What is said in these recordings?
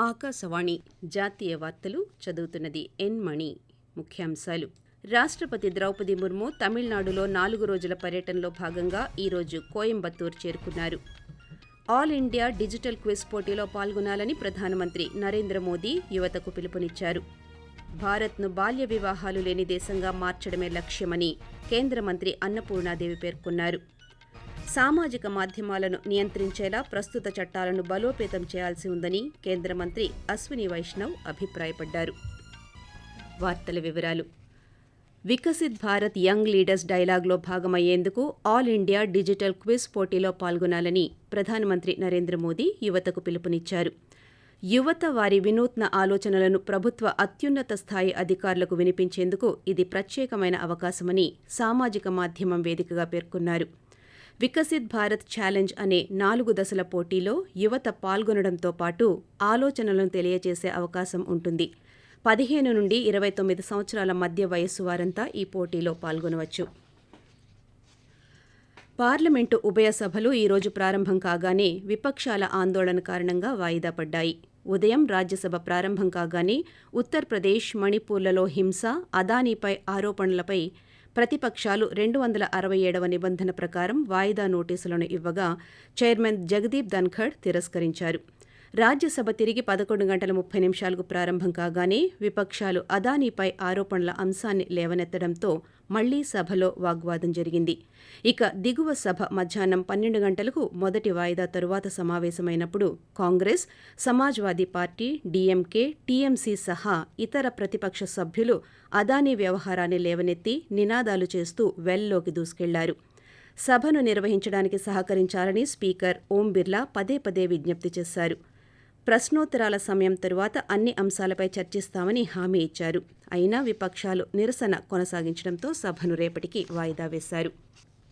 ఆకాశవాణి జాతీయ వార్తలు చదువుతున్నది ఎన్ మణి. ముఖ్యాంశాలు. రాష్ట్రపతి ద్రౌపది ముర్ము తమిళనాడులో నాలుగు రోజుల పర్యటనలో భాగంగా ఈరోజు కోయంబత్తూర్ చేరుకున్నారు. ఆల్ ఇండియా డిజిటల్ క్విజ్ పోటీలో పాల్గొనాలని ప్రధానమంత్రి నరేంద్ర మోదీ యువతకు పిలుపునిచ్చారు. భారత్ను బాల్య వివాహాలు లేని దేశంగా మార్చడమే లక్ష్యమని కేంద్ర మంత్రి అన్నపూర్ణాదేవి పేర్కొన్నారు. సామాజిక మాధ్యమాలను నియంత్రించేలా ప్రస్తుత చట్టాలను బలోపేతం చేయాల్సి ఉందని కేంద్ర మంత్రి అశ్విని వైష్ణవ్ అభిప్రాయపడ్డారు. వార్తల వివరాలు. వికసిత్ భారత్ యంగ్ లీడర్స్ డైలాగ్లో భాగమయ్యేందుకు ఆల్ ఇండియా డిజిటల్ క్విజ్ పోటీలో పాల్గొనాలని ప్రధానమంత్రి నరేంద్ర మోదీ యువతకు పిలుపునిచ్చారు. యువత వారి వినూత్న ఆలోచనలను ప్రభుత్వ అత్యున్నత స్థాయి అధికారులకు వినిపించేందుకు ఇది ప్రత్యేకమైన అవకాశమని సామాజిక మాధ్యమం వేదికగా పేర్కొన్నారు. వికసిత్ భారత్ ఛాలెంజ్ అనే నాలుగు దశల పోటీలో యువత పాల్గొనడంతో పాటు ఆలోచనలను తెలియజేసే అవకాశం ఉంటుంది. పదిహేను నుండి ఇరవై తొమ్మిది సంవత్సరాల మధ్య వయస్సు వారంతా ఈ పోటీలో పాల్గొనవచ్చు. పార్లమెంటు ఉభయ సభలు ఈరోజు ప్రారంభం కాగానే విపక్షాల ఆందోళన కారణంగా వాయిదా పడ్డాయి. ఉదయం రాజ్యసభ ప్రారంభం కాగానే ఉత్తరప్రదేశ్ మణిపూర్లలో హింస అదానీపై ఆరోపణలపై ప్రతిపక్షాలు రెండు వందల అరవై ఏడవ నిబంధన ప్రకారం వాయిదా నోటీసులను ఇవ్వగా చైర్మన్ జగదీప్ ధన్ఖడ్ తిరస్కరించారు. రాజ్యసభ తిరిగి పదకొండు గంటల ముప్పై నిమిషాలకు ప్రారంభం కాగానే విపక్షాలు అదానీపై ఆరోపణల అంశాన్ని లేవనెత్తడంతో మళ్ళీ సభలో వాగ్వాదం జరిగింది. ఇక దిగువ సభ మధ్యాహ్నం పన్నెండు గంటలకు మొదటి వాయిదా తరువాత సమావేశమైనప్పుడు Congress Samajwadi party DMK TMC సహా ఇతర ప్రతిపక్ష సభ్యులు అదానీ వ్యవహారాన్ని లేవనెత్తి నినాదాలు చేస్తూ వెల్లోకి దూసుకెళ్ళారు. సభను నిర్వహించడానికి సహకరించాలని స్పీకర్ ఓం బిర్లా పదే పదే విజ్ఞప్తి చేశారు. ప్రశ్నోత్తరాల సమయం తరువాత అన్ని అంశాలపై చర్చిస్తామని హామీ ఇచ్చారు. అయినా విపక్షాలు నిరసన కొనసాగించడంతో సభను రేపటికి వాయిదా వేశారు.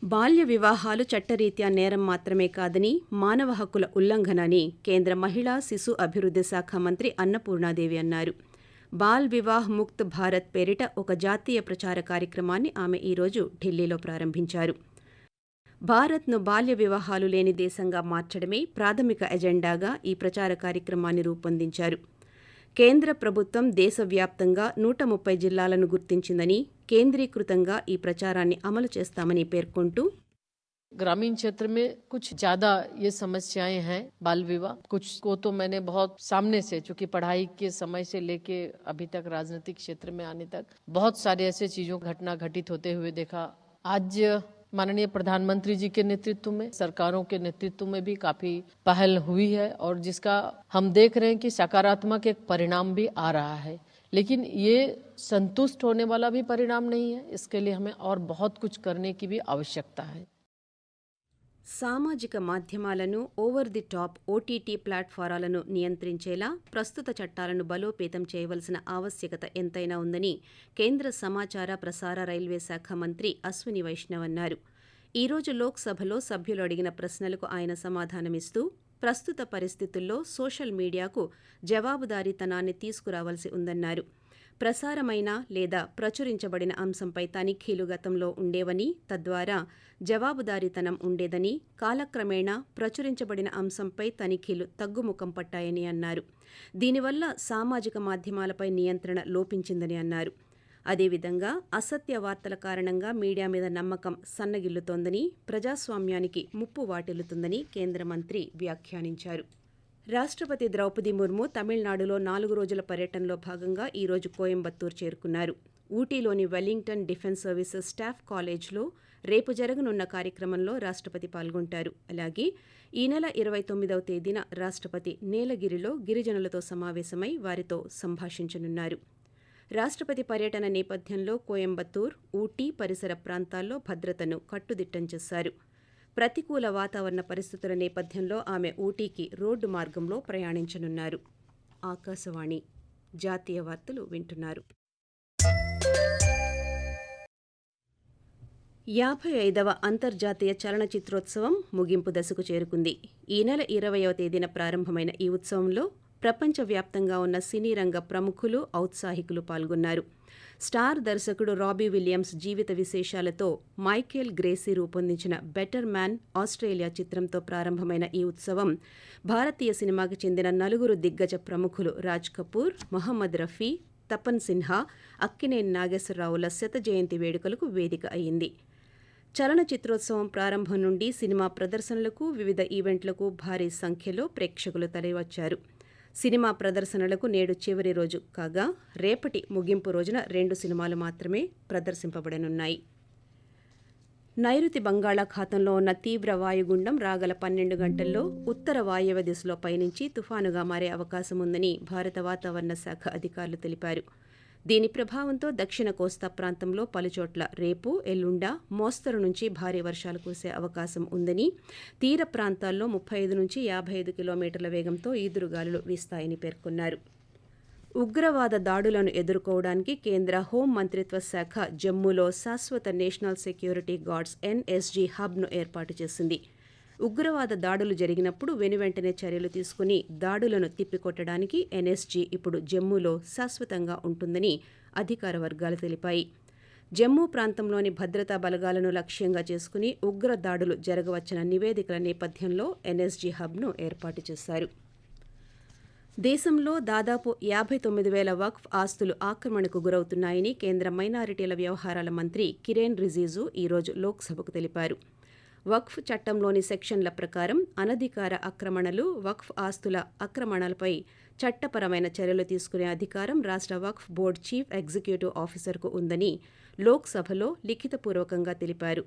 బాల్య వివాహాలు చట్టరీత్యా నేరం మాత్రమే కాదని మానవ హక్కుల ఉల్లంఘన అని కేంద్ర మహిళా శిశు అభివృద్ధి శాఖ మంత్రి అన్నపూర్ణాదేవి అన్నారు. బాల్ వివాహ్ ముక్త్ భారత్ పేరిట ఒక జాతీయ ప్రచార కార్యక్రమాన్ని ఆమె ఈరోజు ఢిల్లీలో ప్రారంభించారు. భారత్ను బాల్య వివాహాలు లేని దేశంగా మార్చడమే ప్రాథమిక ఎజెండాగా ఈ ప్రచార కార్యక్రమాన్ని రూపొందించారు కేంద్ర ప్రభుత్వం దేశవ్యాప్తంగా నూట ముప్పై జిల్లాలను గుర్తించిందని కేంద్రీకృతంగా ఈ ప్రచారాన్ని అమలు చేస్తామని పేర్కొంటూ ग्रामीण क्षेत्र में कुछ ज्यादा ये समस्याएं हैं बाल विवाह कुछ को तो मैंने बहुत सामने से चूंकि पढ़ाई के समय से लेके अभी तक राजनीतिक क्षेत्र में आने तक बहुत सारे ऐसे चीजों घटना घटित होते हुए देखा आज माननीय प्रधानमंत्री जी के नेतृत्व में, सरकारों के नेतृत्व में भी काफ़ी पहल हुई है और जिसका हम देख रहे हैं कि सकारात्मक एक परिणाम भी आ रहा है। लेकिन ये संतुष्ट होने वाला भी परिणाम नहीं है। इसके लिए हमें और बहुत कुछ करने की भी आवश्यकता है। సామాజిక మాధ్యమాలను ఓవర్ ది టాప్ ఓటీటీ ప్లాట్ఫారాలను నియంత్రించేలా ప్రస్తుత చట్టాలను బలోపేతం చేయవలసిన ఆవశ్యకత ఎంతైనా ఉందని కేంద్ర సమాచార ప్రసార రైల్వే శాఖ మంత్రి అశ్విని వైష్ణవ్ అన్నారు. రోజు లోక్సభలో సభ్యులు అడిగిన ప్రశ్నలకు ఆయన సమాధానమిస్తూ ప్రస్తుత పరిస్థితుల్లో సోషల్ మీడియాకు జవాబుదారీతనాన్ని తీసుకురావాల్సి ఉందన్నారు. ప్రసారమైన లేదా ప్రచురించబడిన అంశంపై తనిఖీలు గతంలో ఉండేవని తద్వారా జవాబుదారీతనం ఉండేదని కాలక్రమేణా ప్రచురించబడిన అంశంపై తనిఖీలు తగ్గుముఖం పట్టాయని అన్నారు. దీనివల్ల సామాజిక మాధ్యమాలపై నియంత్రణ లోపించిందని అన్నారు. అదేవిధంగా అసత్య వార్తల కారణంగా మీడియా మీద నమ్మకం సన్నగిల్లుతోందని ప్రజాస్వామ్యానికి ముప్పు వాటిల్లుతుందని కేంద్ర మంత్రి వ్యాఖ్యానించారు. రాష్ట్రపతి ద్రౌపది ముర్ము తమిళనాడులో నాలుగు రోజుల పర్యటనలో భాగంగా ఈరోజు కోయంబత్తూర్ చేరుకున్నారు. ఊటీలోని వెల్లింగ్టన్ డిఫెన్స్ సర్వీసెస్ స్టాఫ్ కాలేజ్లో రేపు జరగనున్న కార్యక్రమంలో రాష్ట్రపతి పాల్గొంటారు. అలాగే ఈ నెల ఇరవై తొమ్మిదవ తేదీన రాష్ట్రపతి నీలగిరిలో గిరిజనులతో సమావేశమై వారితో సంభాషించనున్నారు. రాష్ట్రపతి పర్యటన నేపథ్యంలో కోయంబత్తూర్ ఊటీ పరిసర ప్రాంతాల్లో భద్రతను కట్టుదిట్టం చేశారు. ప్రతికూల వాతావరణ పరిస్థితుల నేపథ్యంలో ఆమె ఊటీకి రోడ్డు మార్గంలో ప్రయాణించనున్నారు. ఆకాశవాణి జాతీయ వార్తలు వింటున్నారు. యాభై ఐదవ అంతర్జాతీయ చలనచిత్రోత్సవం ముగింపు దశకు చేరుకుంది. ఈ నెల ఇరవయవ తేదీన ప్రారంభమైన ఈ ఉత్సవంలో ప్రపంచవ్యాప్తంగా ఉన్న సినీ రంగ ప్రముఖులు ఔత్సాహికులు పాల్గొన్నారు. స్టార్ దర్శకుడు రాబీ విలియమ్స్ జీవిత విశేషాలతో మైకేల్ గ్రేసీ రూపొందించిన బెటర్ మ్యాన్ ఆస్ట్రేలియా చిత్రంతో ప్రారంభమైన ఈ ఉత్సవం భారతీయ సినిమాకి చెందిన నలుగురు దిగ్గజ ప్రముఖులు రాజ్ కపూర్ మొహమ్మద్ రఫీ తపన్ సిన్హా అక్కినేని నాగేశ్వరరావుల శత జయంతి వేడుకలకు వేదిక అయింది. చలనచిత్రోత్సవం ప్రారంభం నుండి సినిమా ప్రదర్శనలకు వివిధ ఈవెంట్లకు భారీ సంఖ్యలో ప్రేక్షకులు తరలివచ్చారు. సినిమా ప్రదర్శనలకు నేడు చివరి రోజు కాగా రేపటి ముగింపు రోజున రెండు సినిమాలు మాత్రమే ప్రదర్శింపబడనున్నాయి. నైరుతి బంగాళాఖాతంలో ఉన్న తీవ్ర వాయుగుండం రాగల పన్నెండు గంటల్లో ఉత్తర వాయవ్య దిశలో పయనించి తుఫానుగా మారే అవకాశం ఉందని భారత వాతావరణ శాఖ అధికారులు తెలిపారు. దీని ప్రభావంతో దక్షిణ కోస్తా ప్రాంతంలో పలుచోట్ల రేపు ఎల్లుండ మోస్తరు నుంచి భారీ వర్షాలు కురిసే అవకాశం ఉందని తీర ప్రాంతాల్లో ముప్పై ఐదు నుంచి యాభై ఐదు కిలోమీటర్ల వేగంతో ఈదురుగాలులు వీస్తాయని పేర్కొన్నారు. ఉగ్రవాద దాడులను ఎదుర్కోవడానికి కేంద్ర హోం మంత్రిత్వ శాఖ జమ్మూలో శాశ్వత నేషనల్ సెక్యూరిటీ గార్డ్స్ ఎన్ఎస్జీ హబ్ను ఏర్పాటు చేసింది. ఉగ్రవాద దాడులు జరిగినప్పుడు వెనువెంటనే చర్యలు తీసుకుని దాడులను తిప్పికొట్టడానికి ఎన్ఎస్జీ ఇప్పుడు జమ్మూలో శాశ్వతంగా ఉంటుందని అధికార వర్గాలు తెలిపాయి. జమ్మూ ప్రాంతంలోని భద్రతా బలగాలను లక్ష్యంగా చేసుకుని ఉగ్ర దాడులు జరగవచ్చిన నివేదికల నేపథ్యంలో ఎన్ఎస్జీ హబ్ను ఏర్పాటు చేశారు. దేశంలో దాదాపు యాభై తొమ్మిది వేల వక్ఫ్ ఆస్తులు ఆక్రమణకు గురవుతున్నాయని కేంద్ర మైనారిటీల వ్యవహారాల మంత్రి కిరేన్ రిజిజు ఈరోజు లోక్సభకు తెలిపారు. వక్ఫ్ చట్టంలోని సెక్షన్ల ప్రకారం అనధికార ఆక్రమణలు వక్ఫ్ ఆస్తుల ఆక్రమణలపై చట్టపరమైన చర్యలు తీసుకునే అధికారం రాష్ట్ర వక్ఫ్ బోర్డు చీఫ్ ఎగ్జిక్యూటివ్ ఆఫీసర్కు ఉందని లోక్సభలో లిఖితపూర్వకంగా తెలిపారు.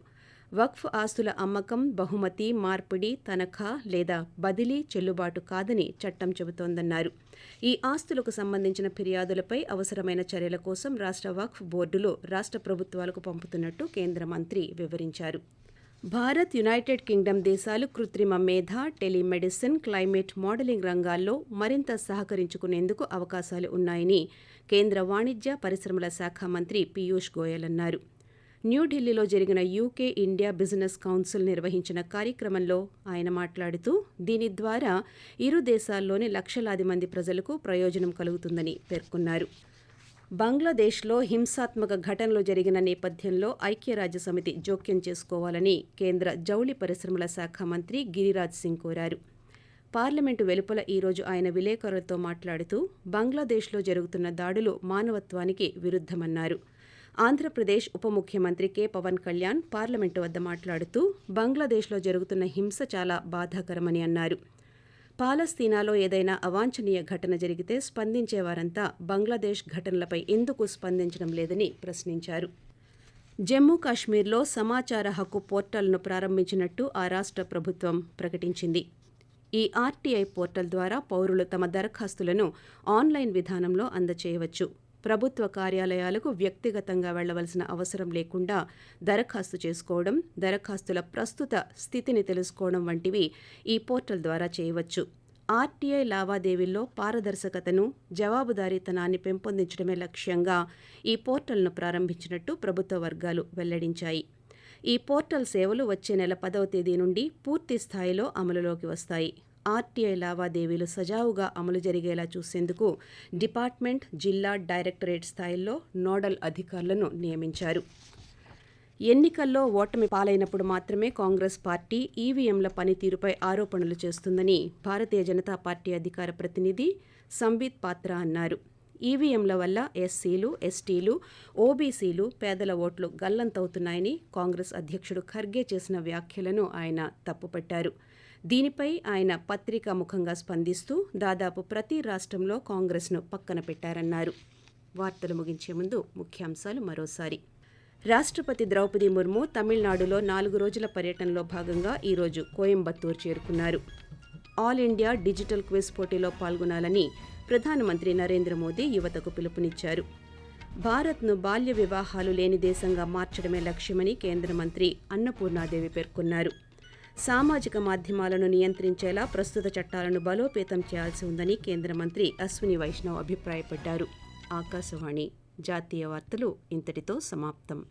వక్ఫ్ ఆస్తుల అమ్మకం బహుమతి మార్పిడి తనఖా లేదా బదిలీ చెల్లుబాటు కాదని చట్టం చెబుతోందన్నారు. ఈ ఆస్తులకు సంబంధించిన ఫిర్యాదులపై అవసరమైన చర్యల కోసం రాష్ట్ర వక్ఫ్ బోర్డులో రాష్ట్ర ప్రభుత్వాలకు పంపుతున్నట్టు కేంద్ర మంత్రి వివరించారు. భారత్ యునైటెడ్ కింగ్డమ్ దేశాలు కృత్రిమ మేధ టెలిమెడిసిన్ క్లైమేట్ మోడలింగ్ రంగాల్లో మరింత సహకరించుకునేందుకు అవకాశాలు ఉన్నాయని కేంద్ర వాణిజ్య పరిశ్రమల శాఖ మంత్రి పీయూష్ గోయల్ అన్నారు. న్యూఢిల్లీలో జరిగిన యూకే ఇండియా బిజినెస్ కౌన్సిల్ నిర్వహించిన కార్యక్రమంలో ఆయన మాట్లాడుతూ దీని ద్వారా ఇరు దేశాల్లోని లక్షలాది మంది ప్రజలకు ప్రయోజనం కలుగుతుందని పేర్కొన్నారు. బంగ్లాదేశ్లో హింసాత్మక ఘటనలు జరిగిన నేపథ్యంలో ఐక్యరాజ్యసమితి జోక్యం చేసుకోవాలని కేంద్ర జౌళి పరిశ్రమల శాఖ మంత్రి గిరిరాజ్ సింగ్ కోరారు. పార్లమెంటు వెలుపల ఈరోజు ఆయన విలేకరులతో మాట్లాడుతూ బంగ్లాదేశ్లో జరుగుతున్న దాడులు మానవత్వానికి విరుద్ధమన్నారు. ఆంధ్రప్రదేశ్ ఉప ముఖ్యమంత్రి కె. పవన్ కళ్యాణ్ పార్లమెంటు వద్ద మాట్లాడుతూ బంగ్లాదేశ్లో జరుగుతున్న హింస చాలా బాధాకరమని అన్నారు. పాలస్తీనాలో ఏదైనా అవాంఛనీయ ఘటన జరిగితే స్పందించేవారంతా బంగ్లాదేశ్ ఘటనలపై ఎందుకు స్పందించడం లేదని ప్రశ్నించారు. జమ్మూ కాశ్మీర్లో సమాచార హక్కు పోర్టల్ను ప్రారంభించినట్టు ఆ రాష్ట్ర ప్రభుత్వం ప్రకటించింది. ఈ ఆర్టీఐ పోర్టల్ ద్వారా పౌరులు తమ దరఖాస్తులను ఆన్లైన్ విధానంలో అందచేయవచ్చు. ప్రభుత్వ కార్యాలయాలకు వ్యక్తిగతంగా వెళ్ళవలసిన అవసరం లేకుండా దరఖాస్తు చేసుకోవడం దరఖాస్తుల ప్రస్తుత స్థితిని తెలుసుకోవడం వంటివి ఈ పోర్టల్ ద్వారా చేయవచ్చు. ఆర్టీఐ లావాదేవీల్లో పారదర్శకతను జవాబుదారీతనాన్ని పెంపొందించడమే లక్ష్యంగా ఈ పోర్టల్ను ప్రారంభించినట్టు ప్రభుత్వ వర్గాలు వెల్లడించాయి. ఈ పోర్టల్ సేవలు వచ్చే నెల పదవ తేదీ నుండి పూర్తి స్థాయిలో అమలులోకి వస్తాయి. ఆర్టీఐ లావాదేవీలు సజావుగా అమలు జరిగేలా చూసేందుకు డిపార్ట్మెంట్ జిల్లా డైరెక్టరేట్ స్థాయిల్లో నోడల్ అధికారులను నియమించారు. ఎన్నికల్లో ఓటమి పాలైనప్పుడు మాత్రమే కాంగ్రెస్ పార్టీ ఈవీఎంల పనితీరుపై ఆరోపణలు చేస్తుందని భారతీయ జనతా పార్టీ అధికార ప్రతినిధి సంబిత్ పాత్ర అన్నారు. ఈవీఎంల వల్ల ఎస్సీలు ఎస్టీలు ఓబీసీలు పేదల ఓట్లు గల్లంతవుతున్నాయని కాంగ్రెస్ అధ్యక్షుడు ఖర్గే చేసిన వ్యాఖ్యలను ఆయన తప్పుపట్టారు. దీనిపై ఆయన పత్రికా ముఖంగా స్పందిస్తూ దాదాపు ప్రతి రాష్ట్రంలో కాంగ్రెస్ను పక్కన పెట్టారన్నారు. వార్తలు ముగించే ముందు ముఖ్యాంశాలు మరోసారి. రాష్ట్రపతి ద్రౌపది ముర్ము తమిళనాడులో నాలుగు రోజుల పర్యటనలో భాగంగా ఈరోజు కోయంబత్తూరు చేరుకున్నారు. ఆల్ ఇండియా డిజిటల్ క్విజ్ పోటీలో పాల్గొనాలని ప్రధానమంత్రి నరేంద్ర మోదీ యువతకు పిలుపునిచ్చారు. భారత్ను బాల్య వివాహాలు లేని దేశంగా మార్చడమే లక్ష్యమని కేంద్ర మంత్రి అన్నపూర్ణాదేవి పేర్కొన్నారు. సామాజిక మాధ్యమాలను నియంత్రించేలా ప్రస్తుత చట్టాలను బలోపేతం చేయాల్సి ఉందని కేంద్ర మంత్రి అశ్విని వైష్ణవ్ అభిప్రాయపడ్డారు. ఆకాశవాణి జాతీయ వార్తలు ఇంతటితో సమాప్తం.